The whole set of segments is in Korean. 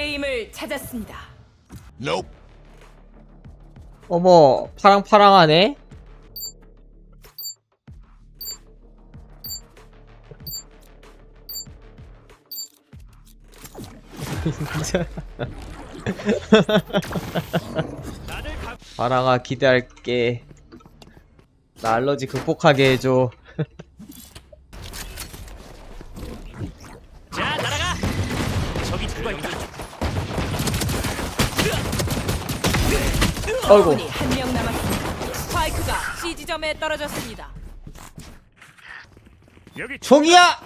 게임을 찾았습니다. Nope. 어머 파랑파랑하네 진짜 파랑아 기대할게 나 알러지 극복하게 해줘 적군이 한 명 남았습니다. 스파이크가 C 지점에 떨어졌습니다. 여기 종이야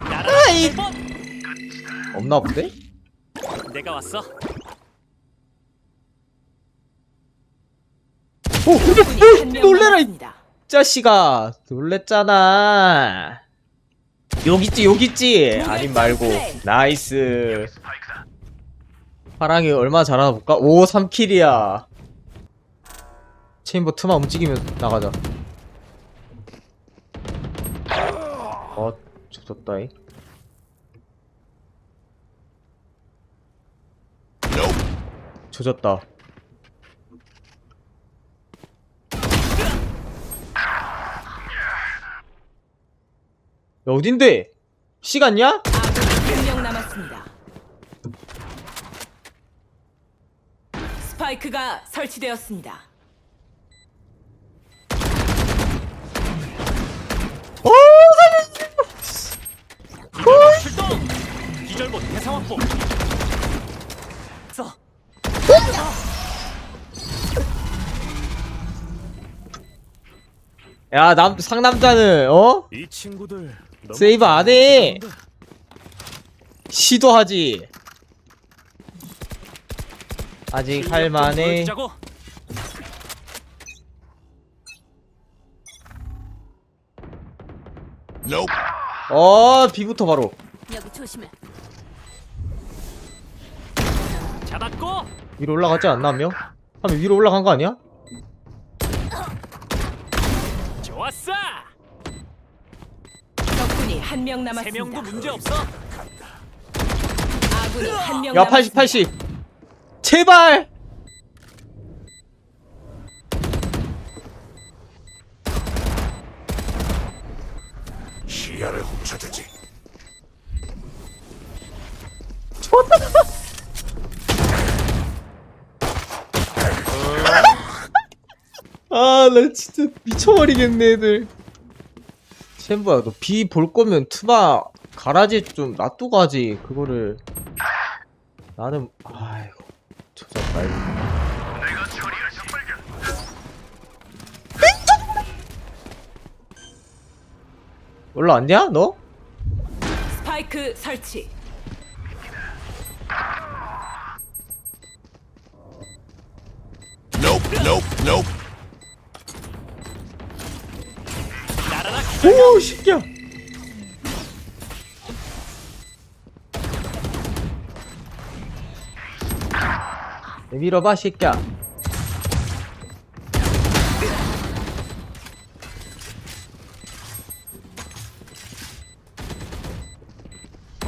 아이. 번 없나 본데? 내가 왔어 오 근데 적군이 한명 놀래라 이 남았습니다. 자식아 놀랬잖아 여기 있지 여기 있지 아님 말고. 나이스. 파랑이 얼마나 잘하나 볼까? 오 3킬이야. 체인버 트만 움직이면 나가자. 어 조졌다잉. 조졌다 야, 어딘데? 아군이 한명 남았습니다. 스파이크가 설치되었습니다. 오 기절 출동 기절봇 대상 확보 써 야, 남, 상남자는, 어? 이 친구들 세이브 안 해! 시도하지. 아직 할만해. 어, 비부터 바로. 여기 조심해. 잡았고 위로 올라가지 않나, 한 명? 하면 위로 올라간 거 아니야? 좋았어 한 명 세 남았습니다. 명도 문제 없어 아군이 한명 야, 80, 남았습니다. 80. 제발! 시야를 훔쳐주지. 아, 나 진짜 미쳐버리겠네, 애들. 챔버야, 너 비 볼 거면 트마 가라지 좀 놔두고 가지, 그거를. 나는, 아이고, 조졌다, 이거. 올라왔냐, 너? 스파이크 설치. 오, 새끼야. 밀어봐, 새끼야.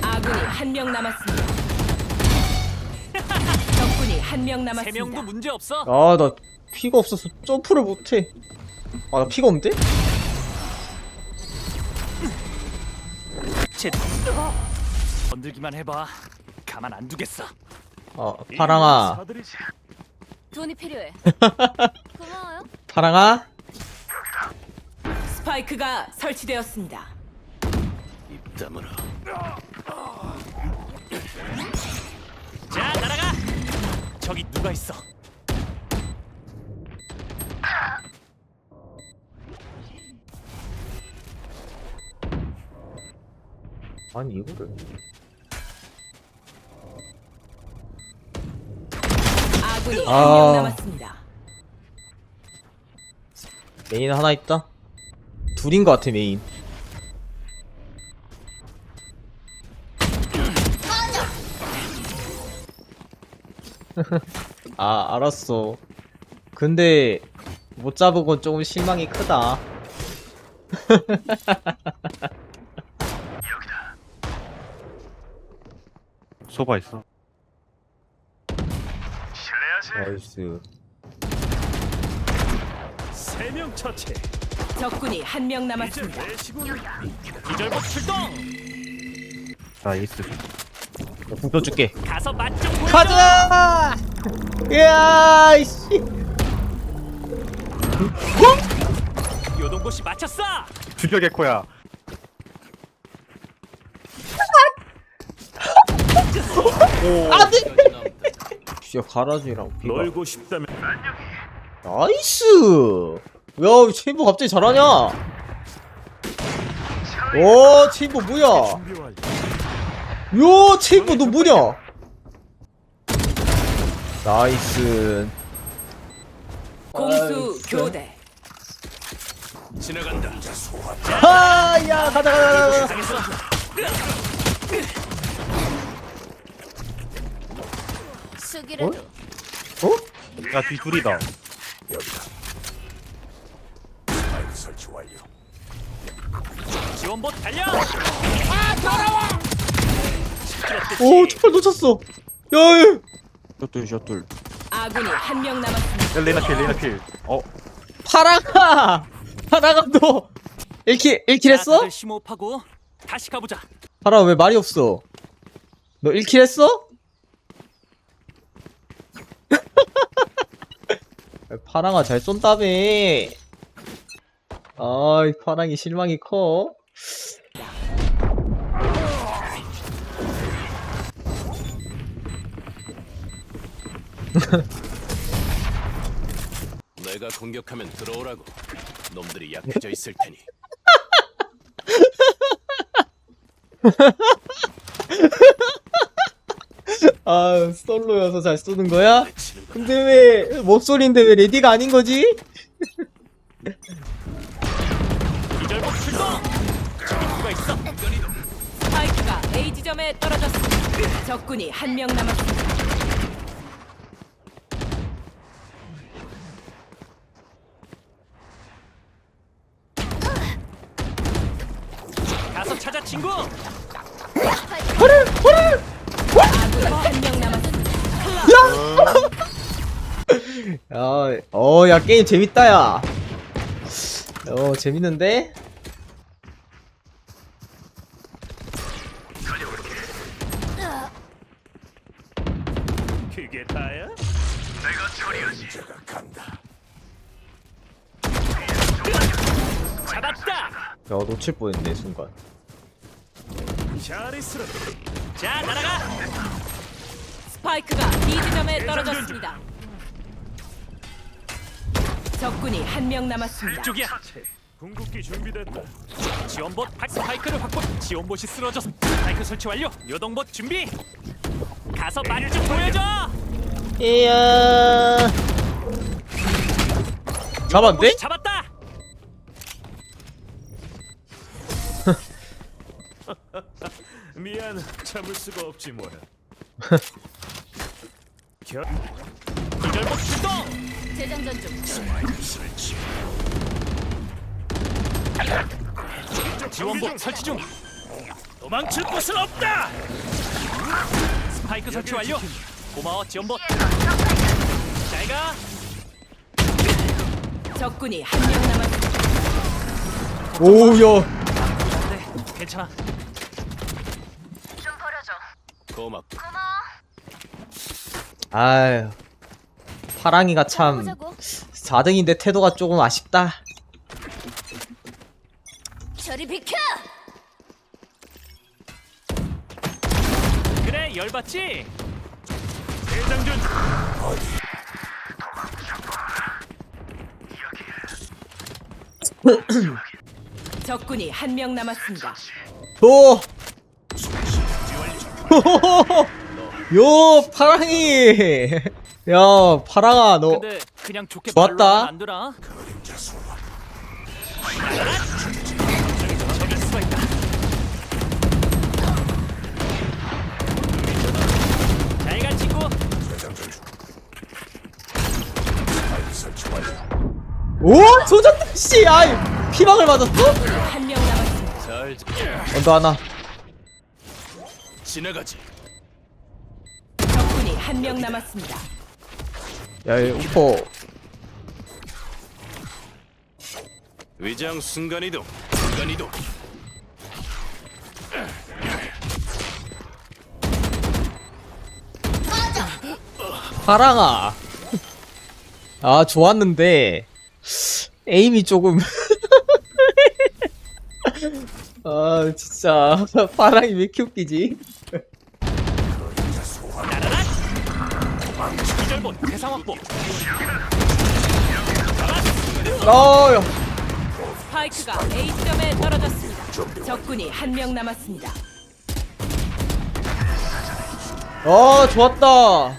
아군이 한 명 남았습니다. 적군이 한 명 세 남았습니다. 명도 문제 없어 아, 나 피가 없어서 점프를 못해. 아, 나 피가 없는데? 쟤 건들기만 해봐 가만 안 두겠어 아, 파랑아. 돈이 필요해. 고마워요. 파랑아? 스파이크가 설치되었습니다. 입 다물어 자 날아가 저기 누가 있어 아니, 이거를. 아군이 아. 한 명 남았습니다. 메인 하나 있다? 둘인 것 같아, 메인. 아, 알았어. 근데, 못 잡은 건 조금 실망이 크다. 소바 있어. 나이스 세 명 처치. 적군이 한 명 이제 남았습니다. 내 시골. 기절복 출동. 나 에이스. 북도 줄게 가서 맛좀 보여줘. 가자 이야 이씨 요동보 씨 맞췄어. 죽여 개코야. 진짜 가라지랑 비가. 놀고 싶다면. 나이스! 야 체인버 갑자기 잘하냐? 오 체인버 뭐야? 준비 완료. 요 체인버 너 뭐냐? 나이스. 공수 교대. 지나간다. 하야 가자 가자 가자 당했 어. 수기라도 어? 야, 뒤 둘이다. 여기다. 스파이크 설치 완료. 지원봇 달려. 오 축발 놓쳤어 야야 셔틀, 셔틀. 아군이 한 명 남았습니다. 야, 레이나 필, 레이나 필. 어, 파랑아 파랑아 너 1킬 1킬 했어? 다들 심호흡하고 다시 가보자. 파랑아 왜 말이 없어 너 1킬 했어? 파랑아 잘 쏜다며 아이 파랑이 실망이 커 내가 공격하면 들어오라고. 놈들이 약해져 있을 테니. 아 솔로여서 잘 쏘는 거야? 근데 왜 목소리인데 왜 레디가 아닌 거지? 있어. 스파이크가 A 지점에 떨어졌습니다. 적군이 한 명 남았습니다. 야, 어, 야, 게임 재밌다, 야. 어, 재밌는데? 그게 다야? 제가 간다. 잡았다. 야, 놓칠 뻔했네, 순간. 잘했어. 자 날아가. 스파이크가 B 지점에 떨어졌습니다. 적군이 한 명 남았습니다. 이쪽이야. 궁극기 준비됐다. 지원봇 박 스파이크를 확보. 지원봇이 쓰러졌어. 스파이크 설치 완료. 요동봇 준비. 가서 맛좀 보여줘. 이야. 잡았는데? 요동봇이 잡았다. 미안, 참을 수가 없지 뭐야. 결... 기절복 출동. 재장전 중 지원복 설치 중. 도망칠 곳은 없다. 스파이크 설치 완료. 고마워 지원복. 잘 가. 적군이 한 명 남았습니다. 오, 야. 네, 괜찮아. 고맙다. 아유. 파랑이가 참, 보자고 4등인데 태도가 조금 아쉽다. 저리 비켜 그래 열받지. 대장전. 적군이 한 명 남았습니다. 오! 요, 파랑이! 야, 파랑아, 너. 근데 그냥 좋게 좋았다. 말로 하면 안 되나? 저기 수가 있다. 잘가 친구. 대장전 중. 스파이크 설치 완료. 오! 조졌다, 씨! 아이, 피망을 맞았어? 한 명 남았습니다. 잘 지- 언더 하나. 지나가지. 한명 남았습니다. 야, 얘 우퍼. 위장 순간이동. 순간이동. 파랑아. 아, 좋았는데. 에임이 조금. 아, 진짜. 파랑이 왜 이렇게 웃기지? 대상 확보. 어, 야. 스파이크가 A 지점에 떨어졌습니다. 적군이 한 명 남았습니다. 어, 좋았다.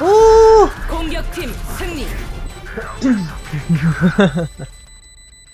오! 공격팀 승리.